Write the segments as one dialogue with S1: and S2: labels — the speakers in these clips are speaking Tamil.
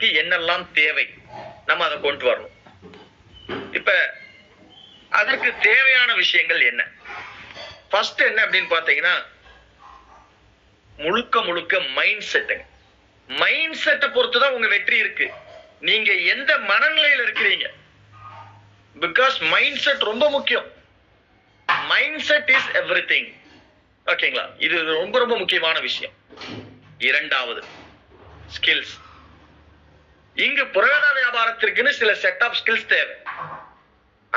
S1: வளர்வதற்கு என்னெல்லாம் தேவை? நம்ம அதை கொண்டு வரணும். இப்ப அதற்கு தேவையான விஷயங்கள் என்ன? ஃபர்ஸ்ட் என்ன அப்படின்னு பாத்தீங்கன்னா முழுக்க முழுக்க மைண்ட் செட்டுங்க மைண்ட் செட்டை பொறுத்து தான் உங்க வெற்றி இருக்கு. நீங்க எந்த மனநிலையில இருக்கிறீங்க? பிகாஸ் மைண்ட் செட் ரொம்ப முக்கியம். Mind set is everything ஓகேங்களா இது ரொம்ப ரொம்ப முக்கியமான விஷயம். இரண்டாவது ஸ்கில்ஸ் இங்கு புரவேத வியாபாரத்திற்குன்னு சில செட் ஆஃப் ஸ்கில்ஸ் தேவை.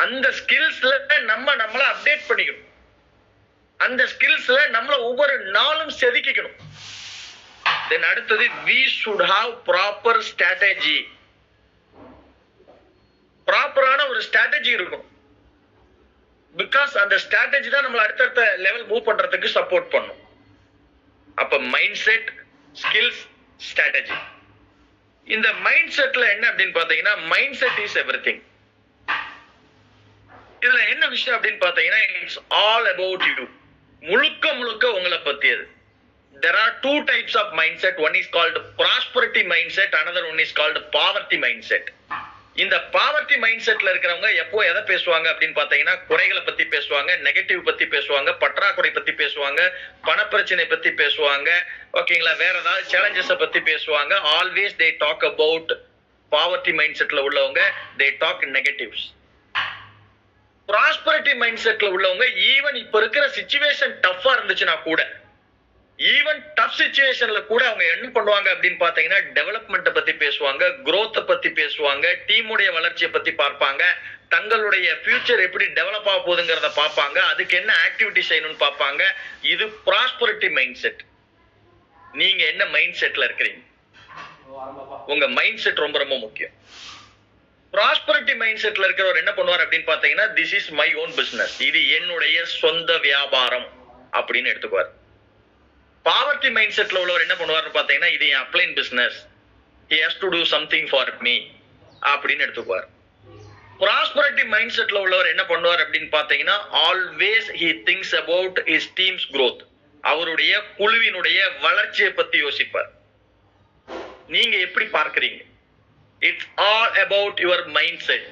S1: அந்த ஸ்கில்ஸ்ல நம்ம நம்மள அப்டேட் பண்ணிக்கணும். அந்த ஸ்கில்ஸ்ல நம்மள ஒவ்வொரு நாளும் செதுக்கிக்கணும். தென் அடுத்தது we should have proper strategy ப்ராப்பரான ஒரு ஸ்ட்ராட்டஜி இருக்கும் பிகாஸ் அந்த ஸ்ட்ராட்டஜி தான் நம்மள அடுத்தடுத்த லெவல் மூவ் பண்றதுக்கு சப்போர்ட் பண்ணும். அப்ப மைண்ட் செட் ஸ்கில்ஸ் ஸ்ட்ராட்டஜி இந்த மைண்ட் செட்ல என்ன அப்படின்னு பாத்தீங்கன்னா மைண்ட் செட் இஸ் எவ்ரி இதுல என்ன விஷயம் அப்படின்னு பாத்தீங்கன்னா இட்ஸ் ஆல் அபவுட் யூ முழுக்க முழுக்க உங்களை பத்தியது. Types of mind set one is called prosperity mind set another one is called poverty mind set இந்த பாவர்ட்டி மைண்ட் செட்ல இருக்கிறவங்க எப்போ எதை பேசுவாங்க அப்படின்னு பாத்தீங்கன்னா குறைகளை பத்தி பேசுவாங்க நெகட்டிவ் பத்தி பேசுவாங்க பற்றாக்குறை பத்தி பேசுவாங்க பணப்பிரச்சனை பத்தி பேசுவாங்க ஓகேங்களா வேற ஏதாவது சேலஞ்சஸ பத்தி பேசுவாங்க. Always they talk about poverty mind செட்ல உள்ளவங்க they talk negatives prosperity mind செட்ல உள்ளவங்க ஈவன் இப்ப இருக்கிற சுச்சுவேஷன் டஃப்பா இருந்துச்சுன்னா கூட ஈவன் டஃப் சுச்சுவேஷன்ல கூட அவங்க என்ன பண்ணுவாங்க அப்படின்னு பாத்தீங்கன்னா டெவலப்மெண்ட்டை பத்தி பேசுவாங்க குரோத்தை பத்தி பேசுவாங்க டீமுடைய வளர்ச்சியை பத்தி பார்ப்பாங்க தங்களுடைய ஃபியூச்சர் எப்படி டெவலப் ஆக போகுதுங்கிறத பார்ப்பாங்க அதுக்கு என்ன ஆக்டிவிட்டி செய்யணும்னு பார்ப்பாங்க. இது ப்ராஸ்பரிட்டி மைண்ட் செட் நீங்க என்ன மைண்ட் செட்ல இருக்கிறீங்க? உங்க மைண்ட் செட் ரொம்ப ரொம்ப முக்கியம். ப்ராஸ்பரிட்டி மைண்ட் செட்ல இருக்கிறவர் என்ன பண்ணுவார் அப்படின்னு பாத்தீங்கன்னா this is my own business இது என்னுடைய சொந்த வியாபாரம். அப்படின்னு எடுத்துக்குவார். பாவர்ட்டி மைண்ட் செட்ல உள்ளவர் என்ன பண்ணுவார்னு பாத்தீங்கன்னா இது என் upline business has to do something for me அப்படின்னு எடுத்துக்குவார். ப்ராஸ்பரிட்டி மைண்ட் செட்ல உள்ளவர் என்ன பண்ணுவார் அப்படின்னு பாத்தீங்கன்னா always he thinks about his team's growth அவருடைய குழுவினுடைய வளர்ச்சியை பத்தி யோசிப்பார். நீங்க எப்படி பார்க்கறீங்க? It's all about your mind set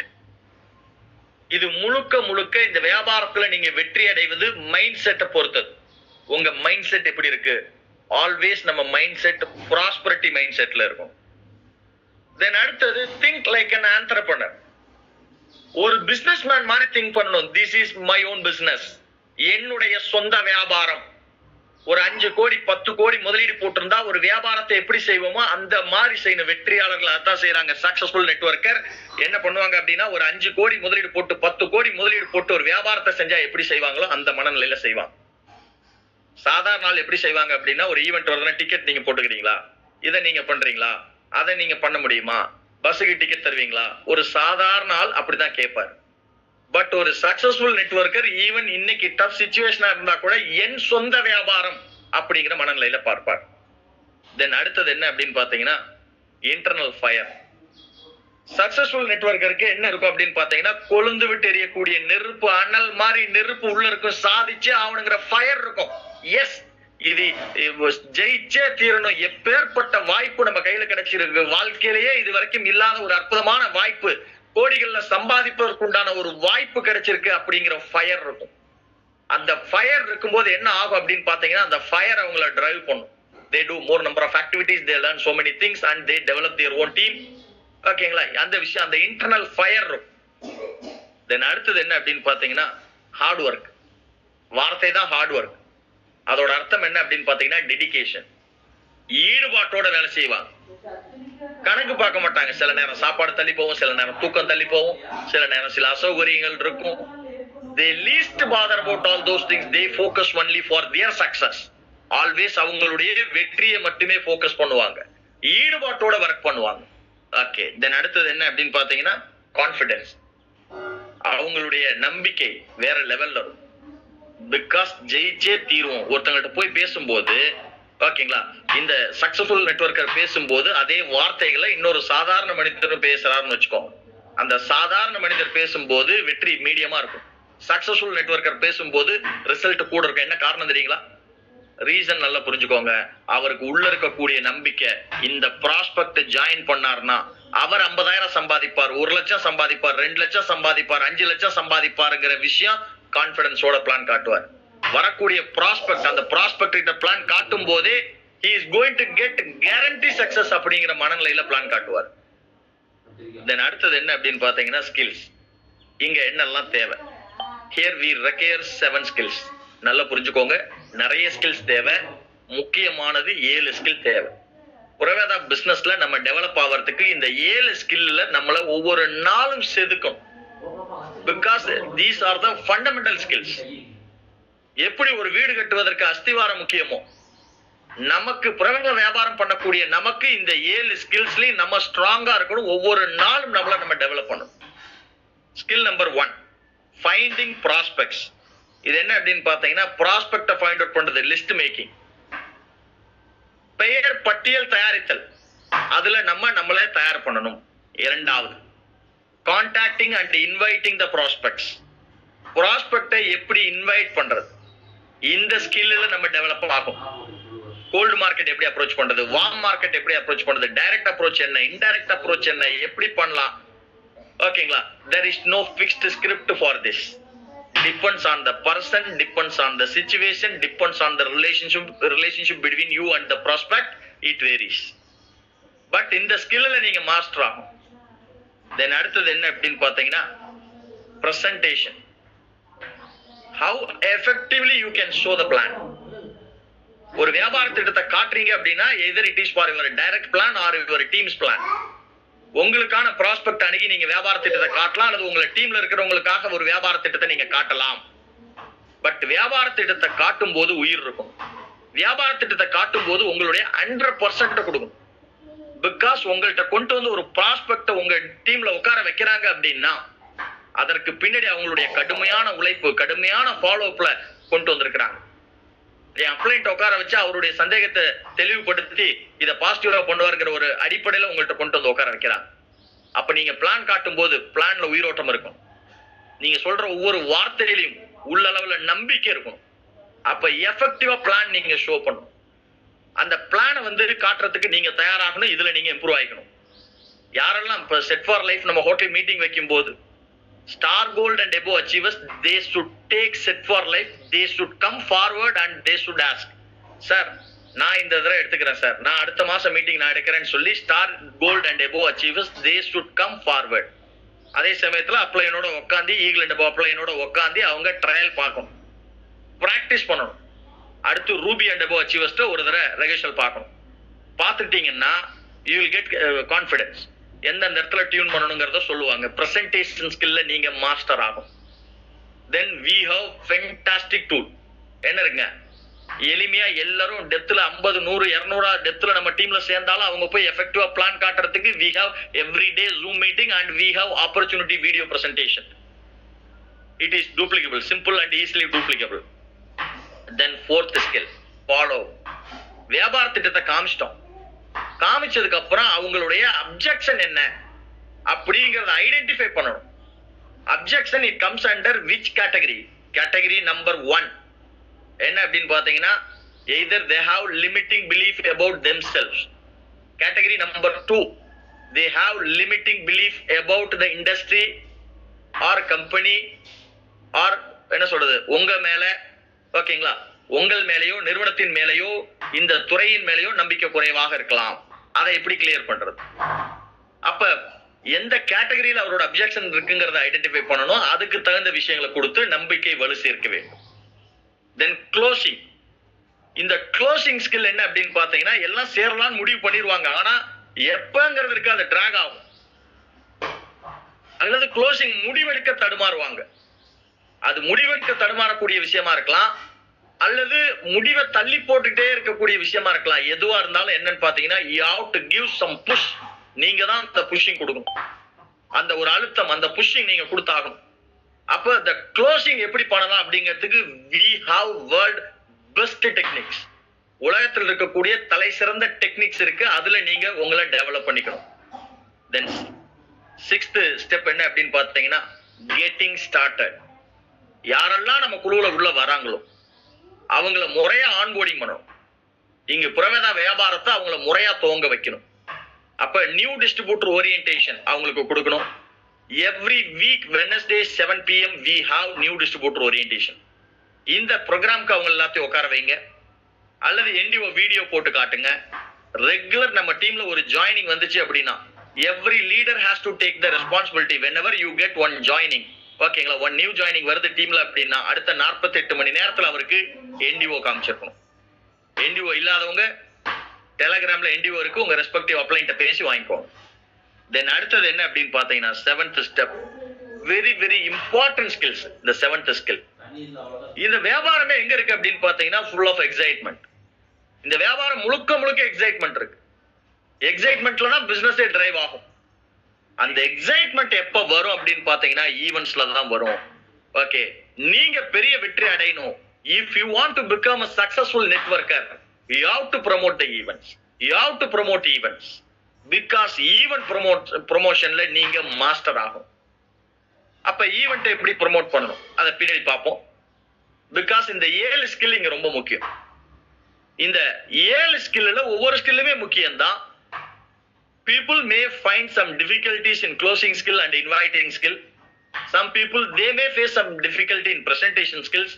S1: இது முழுக்க முழுக்க இந்த வியாபாரத்துல நீங்க வெற்றி அடைவது மைண்ட் செட்டை பொறுத்தது. உங்க மைண்ட் செட் எப்படி இருக்கு? ஆல்வேஸ் நம்ம மைண்ட் செட் ப்ராஸ்பரிட்டி மைண்ட் செட்ல இருக்கும் தென் அடுத்தது திங்க் லைக் அன் ஆண்டர்பனர் ஒரு பிசினஸ் மேன் மாதிரி திங்க் பண்ணணும். This is my own business என்னுடைய சொந்த வியாபாரம். ஒரு அஞ்சு கோடி பத்து கோடி முதலீடு போட்டிருந்தா ஒரு வியாபாரத்தை எப்படி செய்வோமோ அந்த மாதிரி செய்யணும். வெற்றியாளர்கள் அதான் செய்யறாங்க சக்சஸ்ஃபுல் நெட்வொர்க்கர் என்ன பண்ணுவாங்க அப்படின்னா ஒரு அஞ்சு கோடி முதலீடு போட்டு பத்து கோடி முதலீடு போட்டு ஒரு வியாபாரத்தை செஞ்சா எப்படி செய்வாங்களோ அந்த மனநிலையில செய்வாங்க. சாதாரண நாள் எப்படி செய்வாங்க அப்படின்னா ஒரு ஈவெண்ட் வருதுன்னா டிக்கெட் நீங்க போட்டுக்கிறீங்களா? இதை நீங்க பண்றீங்களா? அதை நீங்க பண்ண முடியுமா? பஸ்ஸுக்கு டிக்கெட் தருவீங்களா? ஒரு சாதாரண ஆள் அப்படிதான் கேட்பார். பட் ஒரு சக்சஸ்ஃபுல் நெட்வொர்க்கர் ஈவன் இன்னைக்கு டஃப் சுச்சுவேஷனா இருந்தா கூட என் சொந்த வியாபாரம் அப்படிங்கிற மனநிலையில பார்ப்பார். தென் அடுத்தது என்ன அப்படின்னு பாத்தீங்கன்னா இன்டர்னல் ஃபயர் சக்சஸ்ஃபுல் நெட்ஒர்க்கருக்கு என்ன இருக்கும் அப்படின்னு பாத்தீங்கன்னா கொழுந்து விட்டு எரியக்கூடிய நெருப்பு அனல் மாதிரி நெருப்பு உள்ள இருக்கும் சாதிச்சு அவனுங்கிற ஃபயர் இருக்கும். எஸ் இது ஜெயிச்சே தீரணும். எப்பேற்பட்ட வாய்ப்பு நம்ம கையில கிடைச்சிருக்கு வாழ்க்கையிலேயே இது வரைக்கும் இல்லாத ஒரு அற்புதமான வாய்ப்பு. கோடிகள்ல சம்பாதிப்பதற்குண்டான ஒரு வாய்ப்பு கிடைச்சிருக்கு அப்படிங்கிற ஃபயர் இருக்கும். அந்த ஃபயர் இருக்கும்போது என்ன ஆகும் அப்படின்னு பாத்தீங்கன்னா அந்த ஃபயர் அவங்கள டிரைவ் பண்ணும். They do more number of activities they learn so many things and they develop their own team ஓகேங்களா அந்த விஷயம் அந்த இன்டர்னல் ஃபயர் இருக்கும். தென் அடுத்தது என்ன அப்படின்னு பாத்தீங்கன்னா ஹார்ட் ஒர்க் வார்த்தை தான் ஹார்ட் ஒர்க் அதோட அர்த்தம் என்ன அப்படின்னு பாத்தீங்கன்னா டெடிகேஷன் ஈடுபாட்டோட வேலை செய்வாங்க கணக்கு பார்க்க மாட்டாங்க. சில நேரம் சாப்பாடு தள்ளி போவோம் சில நேரம் தூக்கம் தள்ளி போவோம் சில நேரம் சில அசௌகரியங்கள் இருக்கும். They least bother about all those things they focus only for their success always அவங்களுடைய வெற்றியை மட்டுமே ஃபோக்கஸ் பண்ணுவாங்க. ஈடுபாட்டோட ஒர்க் பண்ணுவாங்க. ஓகே தென் அடுத்தது என்ன அப்படின்னு பாத்தீங்கன்னா கான்ஃபிடன்ஸ் அவங்களுடைய நம்பிக்கை வேற லெவல்ல இருக்கும். பிகாஸ் ஜெயிச்சே தீருவோம். ஒருத்தங்கள்ட்ட போய் பேசும்போது ஓகேங்களா? இந்த சக்சஸ்ஃபுல் நெட்வொர்க்கர் பேசும்போது அதே வார்த்தைகளை இன்னொரு சாதாரண மனிதர் பேசுறாருன்னு வச்சுக்கோ. அந்த சாதாரண மனிதர் பேசும்போது வெற்றி மீடியமா இருக்கும். சக்சஸ்ஃபுல் நெட்வொர்க்கர் பேசும்போது ரிசல்ட் கூட இருக்கும். என்ன காரணம் தெரியுங்களா? ரீசன் நல்லா புரிஞ்சுக்கோங்க. அவருக்கு உள்ள இருக்கக்கூடிய நம்பிக்கை இந்த ப்ராஸ்பெக்ட் ஜாயின் பண்ணார்னா அவர் 50000 சம்பாதிப்பார் ஒரு லட்சம் சம்பாதிப்பார் ரெண்டு லட்சம் சம்பாதிப்பார் அஞ்சு லட்சம் சம்பாதிப்பாருங்கிற விஷயம் கான்பிடன்ஸோட பிளான் காட்டுவார். வரக்கூடிய ப்ராஸ்பெக்ட் அந்த ப்ராஸ்பெக்ட் கிட்ட பிளான் காட்டும் போதே he is going to get guarantee success அப்படிங்கிற மனநிலையில பிளான் காட்டுவார். தென் அடுத்தது என்ன அப்படின்னு பாத்தீங்கன்னா ஸ்கில்ஸ் இங்க என்னெல்லாம் தேவை? Here we require seven skills நல்லா புரிஞ்சுக்கோங்க. நிறைய ஸ்கில்ஸ் தேவை. முக்கியமானது ஏழு ஸ்கில் தேவை. புறவேதா பிஸ்னஸ்ல நம்ம டெவலப் ஆகிறதுக்கு இந்த ஏழு ஸ்கில்ல நம்மள ஒவ்வொரு நாளும் செதுக்கும் because these are the fundamental skills எப்படி ஒரு வீடு கட்டுவதற்கு அஸ்திவாரம் முக்கியமோ? நமக்கு புறவங்க வியாபாரம் பண்ணக்கூடிய நமக்கு இந்த ஏழு ஸ்கில்ஸ்லயும் நம்ம ஸ்ட்ராங்கா இருக்கணும். ஒவ்வொரு நாளும் நம்மள நம்ம டெவலப் பண்ணணும். Skill number one finding prospects இது என்ன அப்படின்னு பார்த்தீங்கன்னா ப்ராஸ்பெக்டை ஃபைண்ட் அவுட் பண்றது லிஸ்ட் மேக்கிங் பெயர் பட்டியல் தயாரித்தல். அதுல நம்ம நம்மளே தயார் பண்ணணும். இரண்டாவது contacting and inviting the prospects ப்ராஸ்பெக்டை எப்படி இன்வைட் பண்றது? இந்த ஸ்கில்ல நம்ம டெவலப் ஆகும். கோல்டு மார்க்கெட் எப்படி அப்ரோச் பண்றது? வார்ம் மார்க்கெட் எப்படி அப்ரோச் பண்றது? டைரக்ட் அப்ரோச் என்ன? இன்டைரக்ட் அப்ரோச் என்ன? எப்படி பண்ணலாம்? ஓகேங்களா there is no fixed script for this depends on the person depends on the situation depends on the relationship relationship between you and the prospect it varies but இந்த ஸ்கில்ல நீங்க மாஸ்டர் ஆகும் தென் அடுத்தது என்ன அப்படின்னு பார்த்தீங்கன்னா presentation how effectively you can show the plan ஒரு வியாபார திட்டத்தை காட்டுறீங்க அப்படின்னா either it is for your direct plan or your team's plan உங்களுக்கான ப்ராஸ்பெக்ட் அணுகி நீங்க வியாபார திட்டத்தை காட்டலாம் அல்லது உங்களை டீம்ல இருக்கிறவங்களுக்காக ஒரு வியாபார திட்டத்தை நீங்க காட்டலாம். பட் வியாபார திட்டத்தை காட்டும் போது உயிர் இருக்கும். வியாபார திட்டத்தை காட்டும் போது உங்களுடைய ஹண்ட்ரட் பர்சன்ட் கொடுக்கும். பிகாஸ் உங்கள்கிட்ட கொண்டு வந்து ஒரு ப்ராஸ்பெக்ட உங்க டீம்ல உட்கார வைக்கிறாங்க அப்படின்னா அதற்கு பின்னாடி அவங்களுடைய கடுமையான உழைப்பு கடுமையான ஃபாலோ அப்ல கொண்டு வந்திருக்கிறாங்க. என் அப்ளைண்ட் உட்கார வச்சு அவருடைய சந்தேகத்தை தெளிவுபடுத்தி இதை பாசிட்டிவா கொண்டு வருகிற ஒரு அடிப்படையில உங்கள்கிட்ட கொண்டு வந்து உட்கார வைக்கிறாங்க. அப்ப நீங்க பிளான் காட்டும் போது பிளான்ல உயிரோட்டம் இருக்கும் நீங்க சொல்ற ஒவ்வொரு வார்த்தையிலையும் உள்ளளவுல நம்பிக்கை இருக்கும் அப்ப எஃபெக்டிவா பிளான் நீங்க ஷோ பண்ணணும். அந்த பிளானை வந்து காட்டுறதுக்கு நீங்க தயாராகணும் இதுல நீங்க இம்ப்ரூவ் ஆகிக்கணும். யாரெல்லாம் இப்போ செட் ஃபார் லைஃப் நம்ம ஹோட்டல் மீட்டிங் வைக்கும் போது star gold and above achievers they should take set for life they should come forward and they should ask sir நான் இந்த தடவை எடுத்துக்கிறேன் சார் நான் அடுத்த மாசம் மீட்டிங் நான் எடுக்கிறேன்னு சொல்லி star gold and above achievers they should come forward அதே சமயத்துல அப்ளைனோட உட்காந்து ஈகிள் அண்ட் அப்ளைனோட உட்காந்து அவங்க ட்ரையல் பார்க்கணும். ப்ராக்டிஸ் பண்ணணும். அடுத்து ரூபி அண்ட் அபோ அச்சீவர்ஸ்ட்டு ஒரு தடவை ரெகேஷல் பார்க்கணும். பார்த்துக்கிட்டீங்கன்னா யூ வில் கெட் கான்ஃபிடன்ஸ் எந்தெந்த இடத்துல டியூன் பண்ணணுங்கிறத சொல்லுவாங்க. ப்ரெசன்டேஷன் ஸ்கில்ல நீங்க மாஸ்டர் ஆகும் then we have fantastic tool என்ன இருக்குங்க? எளிமையா எல்லாரும் டெத்துல ஐம்பது நூறு இரநூறா டெத்துல நம்ம டீம்ல சேர்ந்தாலும் அவங்க போய் எஃபெக்டிவா பிளான் காட்டுறதுக்கு we have every day zoom meeting and we have opportunity video presentation it is duplicable simple and easily duplicable then fourth skill follow வியாபார திட்டத்தை காமிச்சிட்டோம். காமிச்சதுக்கு அப்புறம் அவங்களுடைய அப்ஜெக்ஷன் என்ன? அப்படிங்கறத ஐடென்டிஃபை பண்ணணும். Objection it comes under which category category number one என்ன அப்படின்னு பாத்தீங்கன்னா either they have limiting belief about themselves category number two they have limiting belief about the industry or company or என்ன சொல்றது உங்க மேல. ஓகேங்களா உங்கள் மேலேயோ நிறுவனத்தின் மேலேயோ இந்த துறையின் மேலேயோ நம்பிக்கை குறைவாக இருக்கலாம். அதை எப்படி கிளியர் பண்றது? அப்ப எந்த கேட்டகரியில் அவரோட அப்ஜெக்ஷன் இருக்குங்கிறத ஐடென்டிஃபை பண்ணணும். அதுக்கு தகுந்த விஷயங்களை கொடுத்து நம்பிக்கை வலு சேர்க்க வேண்டும். தென் க்ளோசிங் இந்த க்ளோசிங் ஸ்கில் என்ன அப்படின்னு பாத்தீங்கன்னா எல்லாம் சேரலாம்னு முடிவு பண்ணிடுவாங்க ஆனா எப்பங்கிறது இருக்கு அது டிராக் ஆகும். அல்லது க்ளோசிங் முடிவெடுக்க தடுமாறுவாங்க. அது முடிவெடுக்க தடுமாறக்கூடிய விஷயமா இருக்கலாம். அல்லது முடிவை தள்ளி போட்டுட்டே இருக்கக்கூடிய விஷயமா இருக்கலாம். எதுவா இருந்தாலும் என்னன்னு பாத்தீங்கன்னா you have to give some push நீங்க தான் அந்த புஷிங் கொடுக்கணும். அந்த ஒரு அழுத்தம் அந்த புஷிங் நீங்க கொடுத்தாகணும். அப்ப இந்த க்ளோசிங் எப்படி பண்ணலாம் அப்படிங்கிறதுக்கு we have world best techniques உலகத்தில் இருக்கக்கூடிய தலை சிறந்த டெக்னிக்ஸ் இருக்கு. அதுல நீங்க உங்களை டெவலப் பண்ணிக்கணும். தென் சிக்ஸ்த் ஸ்டெப் என்ன அப்படின்னு பார்த்தீங்கன்னா கெட்டிங் ஸ்டார்டட் யாரெல்லாம் நம்ம குழுவில் உள்ள வராங்களோ அவங்கள முறையா ஆன்போர்டிங் பண்ணணும். இங்க புறவேதா வியாபாரத்தை அவங்கள முறையா துவங்க வைக்கணும். அப்ப நியூ டிஸ்ட்ரிபியூட்டர் ஓரியன்டேஷன் அவங்களுக்கு கொடுக்கணும். Every week Wednesday seven PM we have new distributor orientation இந்த ப்ரோக்ராம்க்கு அவங்க எல்லாத்தையும் உட்கார வைங்க. அல்லது என்டிஓ வீடியோ போட்டு காட்டுங்க. ரெகுலர் நம்ம டீம்ல ஒரு ஜாயினிங் வந்துச்சு அப்படின்னா every leader has to take the responsibility whenever you get one joining ஓகேங்களா ஒன் நியூ ஜாயினிங் வருது டீம்ல அப்படின்னா அடுத்த 48 மணி நேரத்துல அவருக்கு என்டிஓ காமிச்சிருக்கணும். என்டிஓ இல்லாதவங்க டெலகிராம்ல என்டிஓ இருக்கு உங்க ரெஸ்பெக்டிவ் அப்ளைண்ட பேசி வாங்கிக்கோங்க. தென் அடுத்தது என்ன அப்படின்னு பாத்தீங்கன்னா seventh step very very important skills இந்த செவன்த் ஸ்கில் இந்த வியாபாரமே எங்க இருக்கு அப்படின்னு பாத்தீங்கன்னா ஃபுல் ஆஃப் எக்ஸைட்மெண்ட் இந்த வியாபாரம் முழுக்க முழுக்க எக்ஸைட்மெண்ட் இருக்கு. எக்ஸைட்மெண்ட்லனா பிசினஸே டிரைவ் ஆகும். அந்த எக்ஸைட்மெண்ட் எப்ப வரும் அப்படின்னு பாத்தீங்கன்னா ஈவெண்ட்ஸ்ல தான் வரும். ஓகே நீங்க பெரிய வெற்றி அடையணும். If you want to become a successful networker you have to promote the events you have to promote events because event promote ப்ரொமோஷன்ல நீங்க மாஸ்டர் ஆகும் அப்ப ஈவெண்ட் எப்படி ப்ரொமோட் பண்ணணும்? அதை பின்னாடி பார்ப்போம். பிகாஸ் இந்த ஏழு ஸ்கில் இங்க ரொம்ப முக்கியம். இந்த ஏழு ஸ்கில்ல ஒவ்வொரு ஸ்கில்லுமே முக்கியம்தான். People may find some difficulties in closing skill and inviting skill. Some people they may face some difficulty in presentation skills.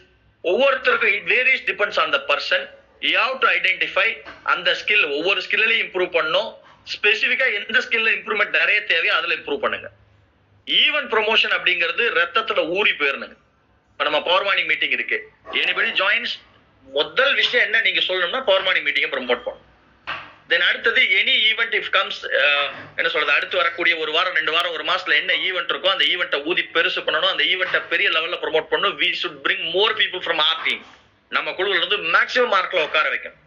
S1: ஒவ்வொருத்தருக்கும் it varies depends on the person you have to identify அந்த ஸ்கில் ஒவ்வொரு ஸ்கில்லையும் இம்ப்ரூவ் பண்ணும் ஸ்பெசிஃபிக்கா எந்த ஸ்கில்ல இம்ப்ரூவ்மெண்ட் நிறைய தேவையோ அதுல இம்ப்ரூவ் பண்ணுங்க. ஈவன் ப்ரொமோஷன் அப்படிங்கிறது ரத்தத்துல ஊறி போயிருனுங்க இப்போ நம்ம பவர் மார்னிங் மீட்டிங் இருக்கு. எனிபடி ஜாயின்ஸ் முதல் விஷயம் என்ன நீங்க சொல்லணும்னா பவர் மார்னிங் மீட்டிங்கை ப்ரமோட் பண்ணணும். தென் அடுத்தது எனி ஈவெண்ட் இஃப் கம்ஸ் என்ன சொல்றது அடுத்து வரக்கூடிய ஒரு வாரம் ரெண்டு வாரம் ஒரு மாசத்துல என்ன ஈவெண்ட் இருக்கோ அந்த ஈவெண்ட்டை ஊதி பெருசு பண்ணணும். அந்த ஈவெண்ட்டை பெரிய லெவல்ல ப்ரோமோட் பண்ணணும். We should bring more people from our team நம்ம குழுவில் இருந்து மேக்ஸிமம் மார்க்ல உட்கார வைக்கணும்.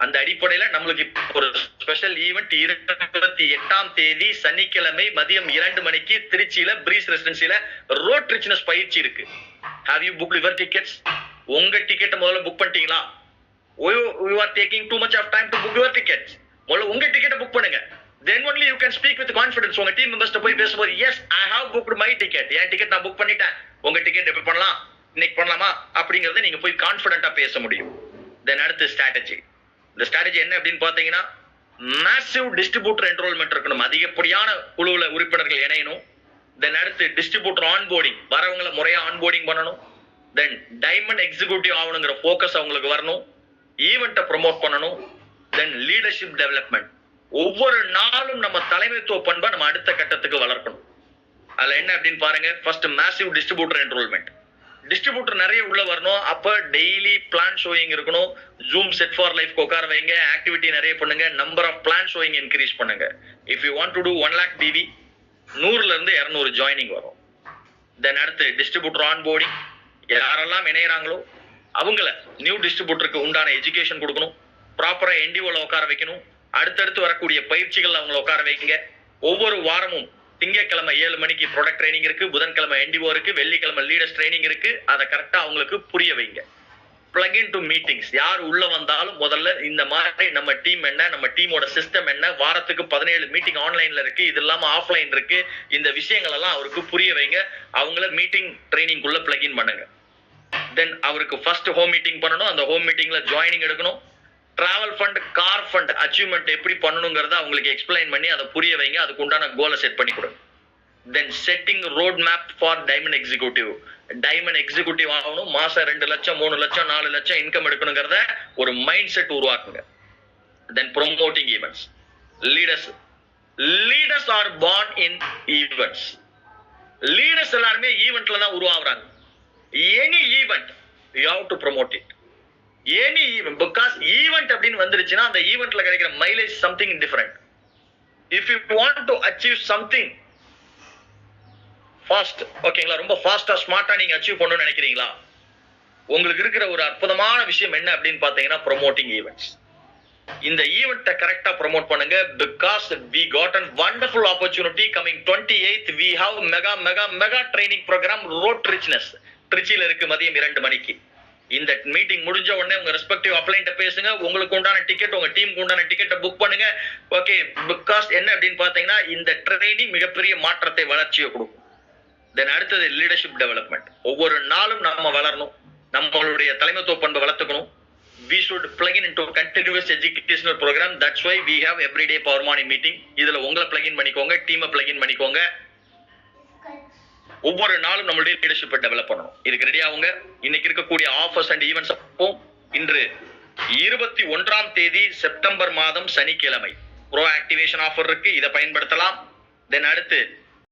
S1: அந்த அடிப்படையில நம்மளுக்கு ஒரு ஸ்பெஷல் ஈவெண்ட் இருபத்தி எட்டாம் தேதி சனிக்கிழமை மதியம் இரண்டு மணிக்கு திருச்சியில பிரீஸ் ரெசிடென்சில ரோட் ரிச்னஸ் பயிற்சி இருக்கு. Have you book your tickets உங்க டிக்கெட்டை முதல்ல புக் பண்ணிட்டீங்களா? You are taking too much of time to book your ticket முதல்ல உங்க டிக்கெட்டை புக் பண்ணுங்க. Then only you can speak with confidence உங்க டீம் மெம்பர்ஸ்ட்ட போய் பேசும்போது yes I have booked my ticket N ticket நான் புக் பண்ணிட்டேன். உங்க டிக்கெட் எப்படி பண்ணலாம்? இன்னைக்கு பண்ணலாமா? அப்படிங்கறத நீங்க போய் கான்ஃபிடென்ட்டா பேச முடியும். தென் அடுத்து ஸ்ட்ராட்டஜி இந்த ஸ்ட்ராட்டஜி என்ன அப்படின்னு பாத்தீங்கன்னா மேசிவ் டிஸ்ட்ரிபியூட்டர் என்ரோல்மெண்ட் இருக்கணும். அதிகப்படியான குழுவுல உறுப்பினர்கள் இணையணும். தென் அடுத்து டிஸ்ட்ரிபியூட்டர் ஆன்போர்டிங் வரவங்கள முறையா ஆன்போர்டிங் பண்ணணும். தென் டைமண்ட் எக்ஸிக்யூட்டிவ் ஆகணுங்கிற ஃபோக்கஸ் அவங்களுக்கு வரணும். ஈவெண்ட்டை ப்ரொமோட் பண்ணணும் தென் லீடர்ஷிப் டெவலப்மெண்ட் ஒவ்வொரு நாளும் நம்ம தலைமைத்துவ பண்பை நம்ம அடுத்த கட்டத்துக்கு வளர்க்கணும். அதுல என்ன அப்படின்னு பாருங்க first massive distributor enrollment distributor நிறைய உள்ள வரணும். அப்ப டெய்லி பிளான் ஷோயிங் இருக்கணும். ஜூம் செட் ஃபார் லைஃப் உட்கார வைங்க. ஆக்டிவிட்டி நிறைய பண்ணுங்க. Number of plan showing increase பண்ணுங்க. If you want to do one lakh TV நூறுல இருந்து இரநூறு ஜாயினிங் வரும். தென் அடுத்து டிஸ்ட்ரிபியூட்டர் ஆன் போர்டிங் யாரெல்லாம் இணையறாங்களோ அவங்கள நியூ டிஸ்ட்ரிபியூட்டருக்கு உண்டான எஜுகேஷன் கொடுக்கணும். ப்ராப்பரா என்டிஓல உட்கார வைக்கணும். அடுத்தடுத்து வரக்கூடிய பயிற்சிகள் அவங்கள உட்கார வைக்கங்க. ஒவ்வொரு வாரமும் திங்கட்கிழமை ஏழு மணிக்கு ப்ராடக்ட் ட்ரைனிங் இருக்கு புதன்கிழமை என்டிஓ இருக்கு வெள்ளிக்கிழமை லீடர்ஸ் ட்ரைனிங் இருக்கு. அதை கரெக்டா அவங்களுக்கு புரிய வைங்க. பிளக் இன் டு மீட்டிங்ஸ் யார் உள்ள வந்தாலும் முதல்ல இந்த மாதிரி நம்ம டீம் என்ன நம்ம டீமோட சிஸ்டம் என்ன வாரத்துக்கு பதினேழு மீட்டிங் ஆன்லைன்ல இருக்கு இது இல்லாம ஆஃப்லைன் இருக்கு. இந்த விஷயங்கள் எல்லாம் அவருக்கு புரிய வைங்க. அவங்கள மீட்டிங் ட்ரைனிங் குள்ள பிளக் இன் பண்ணுங்க. தென் அவருக்கு ஃபர்ஸ்ட் ஹோம் மீட்டிங் பண்ணணும். அந்த ஹோம் மீட்டிங்ல ஜாயினிங் எடுக்கணும். Travel fund car fund achievement எப்படி பண்ணணுங்கிறத அவங்களுக்கு எக்ஸ்பிளைன் பண்ணி அதை புரிய வைங்க. அதுக்கு உண்டான கோலை செட் பண்ணி கொடுங்க then setting road map for diamond executive diamond executive ஆகணும். மாசம் ரெண்டு லட்சம் மூணு லட்சம் நாலு லட்சம் இன்கம் எடுக்கணுங்கிறத ஒரு மைண்ட் செட் உருவாக்குங்க. Then promoting events leaders leaders are born in events leaders எல்லாருமே ஈவெண்ட்ல தான் உருவாகுறாங்க. Any event you have to promote it any event because event அப்படின்னு வந்துருச்சுன்னா அந்த ஈவெண்ட்ல கிடைக்கிற mileage something different if you want to achieve something fast ஓகேங்களா ரொம்ப ஃபாஸ்டா ஸ்மார்ட்டா நீங்க அச்சீவ் பண்ணணும்னு நினைக்கிறீங்களா? உங்களுக்கு இருக்கிற ஒரு அற்புதமான விஷயம் என்ன அப்படின்னு பாத்தீங்கன்னா ப்ரொமோட்டிங் ஈவெண்ட்ஸ் இந்த ஈவெண்ட்டை கரெக்டா ப்ரமோட் பண்ணுங்க because we got an wonderful opportunity coming twenty eight we have mega mega mega training program road richness திருச்சியில இருக்கு மதியம் இரண்டு மணிக்கு. இந்த மீட்டிங் முடிஞ்ச உடனே உங்க ரெஸ்பெக்டிவ் அப்ளைண்ட்ட பேசுங்க. உங்களுக்கு உண்டான டிக்கெட் உங்க டீமுக்கு உண்டான டிக்கெட்டை புக் பண்ணுங்க. ஓகே பிகாஸ் என்ன அப்படின்னு பாத்தீங்கன்னா இந்த ட்ரைனிங் மிகப்பெரிய மாற்றத்தை வளர்ச்சியை கொடுக்கும். தென் அடுத்தது லீடர்ஷிப் டெவலப்மெண்ட் ஒவ்வொரு நாளும் நம்ம வளரணும். நம்மளுடைய தலைமைத்துவ பண்பை வளர்த்துக்கணும். We should plug in into continuous educational program that's why we have everyday power morning meeting இதுல உங்களை பிளகின் பண்ணிக்கோங்க டீமை பிளகின் பண்ணிக்கோங்க. ஒவ்வொரு நாளும் நம்மளுடைய லீடர்ஷிப்பை டெவலப் பண்ணணும். இதுக்கு ரெடி ஆகுங்க. இன்னைக்கு இருக்கக்கூடிய ஆஃபர்ஸ் அண்ட் ஈவெண்ட்ஸ் அப்போ இன்று இருபத்தி ஒன்றாம் தேதி செப்டம்பர் மாதம் சனிக்கிழமை. ப்ரோ ஆக்டிவேஷன் ஆஃபர் இருக்கு. இதை பயன்படுத்தலாம். தென் அடுத்து